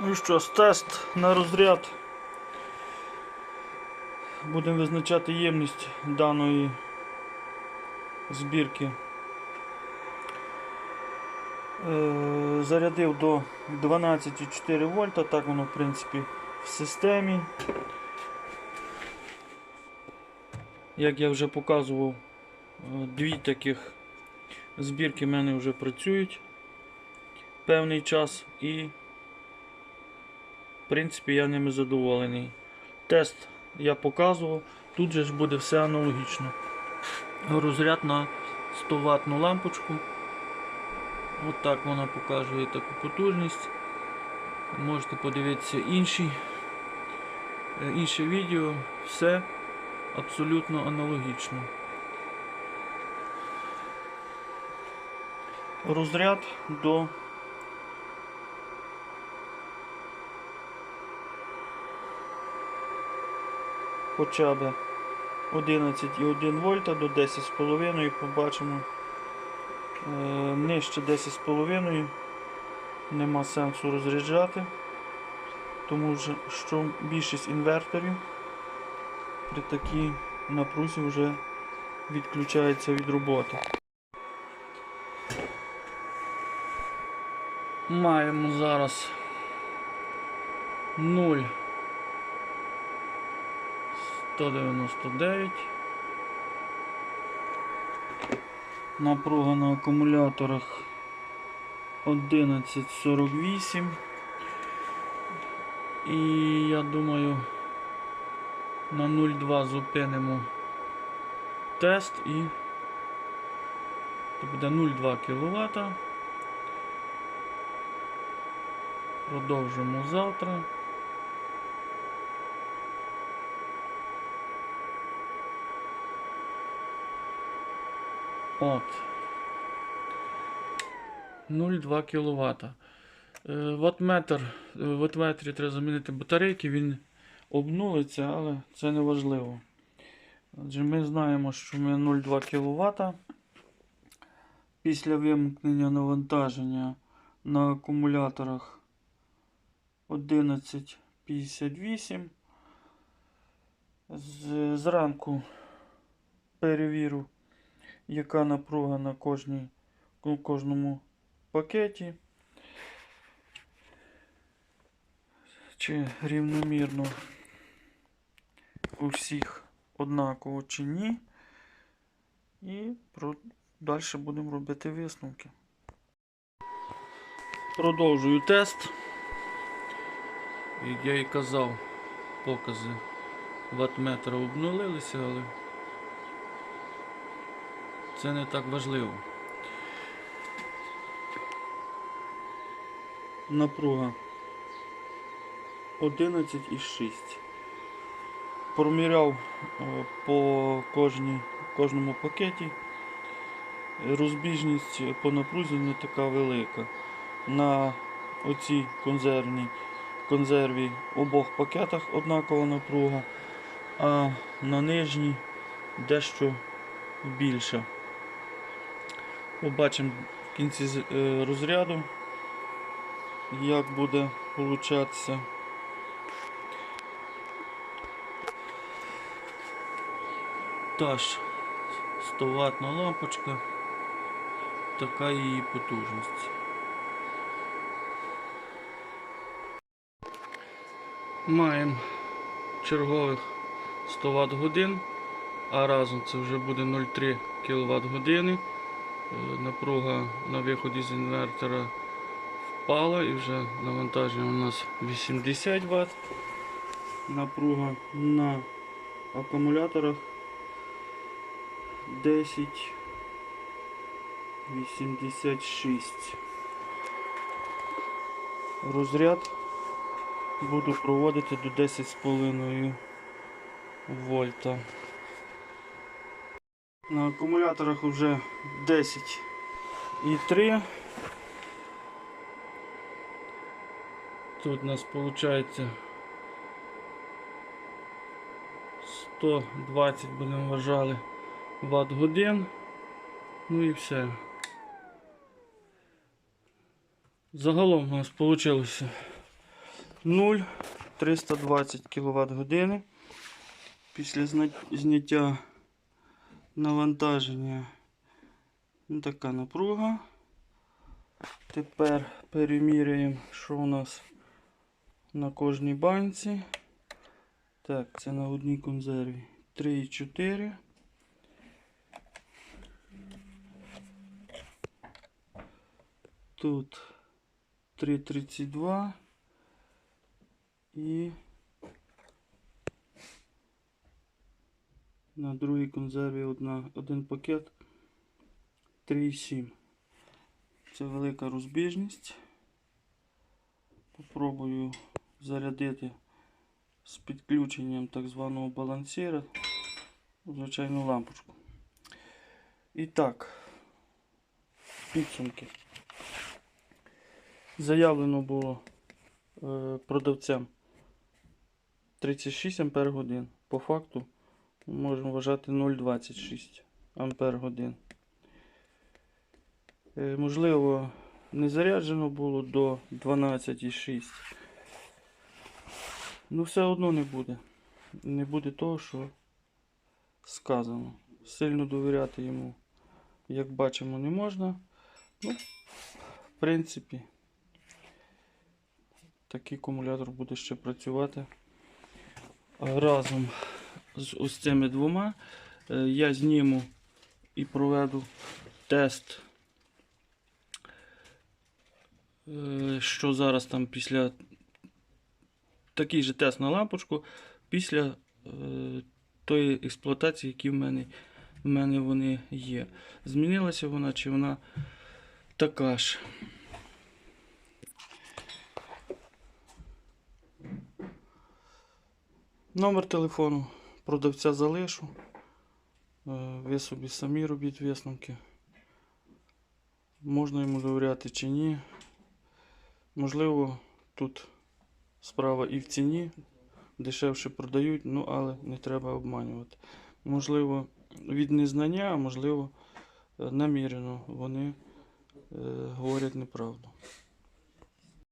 Ну що, тест на розряд. Будемо визначати ємність даної збірки. Е, Зарядив до 12,4 вольта, так воно в принципі в системі. Як я вже показував, е, дві таких збірки в мене вже працюють певний час і в принципі я ними задоволений. Тест я показував, тут же ж буде все аналогічно. Розряд на 100 ваттну лампочку. От так вона показує таку потужність. Можете подивитися інші, інше відео, все абсолютно аналогічно. Розряд до хоча б 11,1 вольта до 10,5 побачимо. Е, Нижче 10,5 нема сенсу розряджати, тому що- більшість інверторів при такій напрузі вже відключається від роботи. Маємо зараз 0 199. Напруга на акумуляторах 1148. І я думаю на 0,2 зупинимо тест і це буде 0,2 кВт. Продовжимо завтра. От. 0,2 кВт. Ватметр. е, В треба замінити батарейки, він обнулиться, але це не важливо. Адже ми знаємо, що ми 0,2 кВт. Після вимкнення навантаження на акумуляторах 11.58. Зранку перевірю, яка напруга на кожній, кожному пакеті. Чи рівномірно у всіх однаково чи ні. І про... далі будемо робити висновки. Продовжую тест. Як я і казав, покази ватметра обнулилися, але це не так важливо. Напруга 11,6. Проміряв е, по кожній, кожному пакеті. Розбіжність по напрузі не така велика. На оцій консервній консерві обох пакетах однакова напруга, а на нижній дещо більша. Побачимо в кінці е, розряду, як буде получатися. Ж 100 ватна лампочка, така її потужність. Маємо чергових 100 Вт годин, а разом це вже буде 0,3 кВт години. Е, Напруга на виході з інвертора впала і вже навантаження у нас 80 Вт. Напруга на акумуляторах 10 86. Розряд буду проводити до 10,5 вольта. На акумуляторах вже 10,3. Тут у нас виходить 120 будемо вважали ватт годин. Ну і все. Загалом у нас вийшло 0 320 кВт години. Після зняття навантаження ну, така напруга. Тепер переміряємо, що у нас на кожній банці. Так, це на одній консерві 3,4. Тут 3,32 і на другій консерві одна, один пакет 3,7. Це велика розбіжність. Попробую зарядити з підключенням так званого балансира у звичайну лампочку. І так, підсумки. Заявлено було е, продавцям 36 Ампер годин. По факту можемо вважати 0,26 Ампер годин. Е, можливо, не заряджено було до 12,6. Ну, все одно не буде. Не буде того, що сказано. Сильно довіряти йому, як бачимо, не можна. Ну, в принципі, такий акумулятор буде ще працювати. Разом з ось цими двома е, я зніму і проведу тест, е, що зараз там після такий же тест на лампочку після е, тої експлуатації, які в мене, в мене вони є. Змінилася вона чи вона така ж. Номер телефону продавця залишу. Е, Ви собі самі робіть висновки. Можна йому довіряти чи ні. Можливо, тут справа і в ціні. Дешевше продають, ну але не треба обманювати. Можливо, від незнання, а можливо, е, намірено вони е, говорять неправду.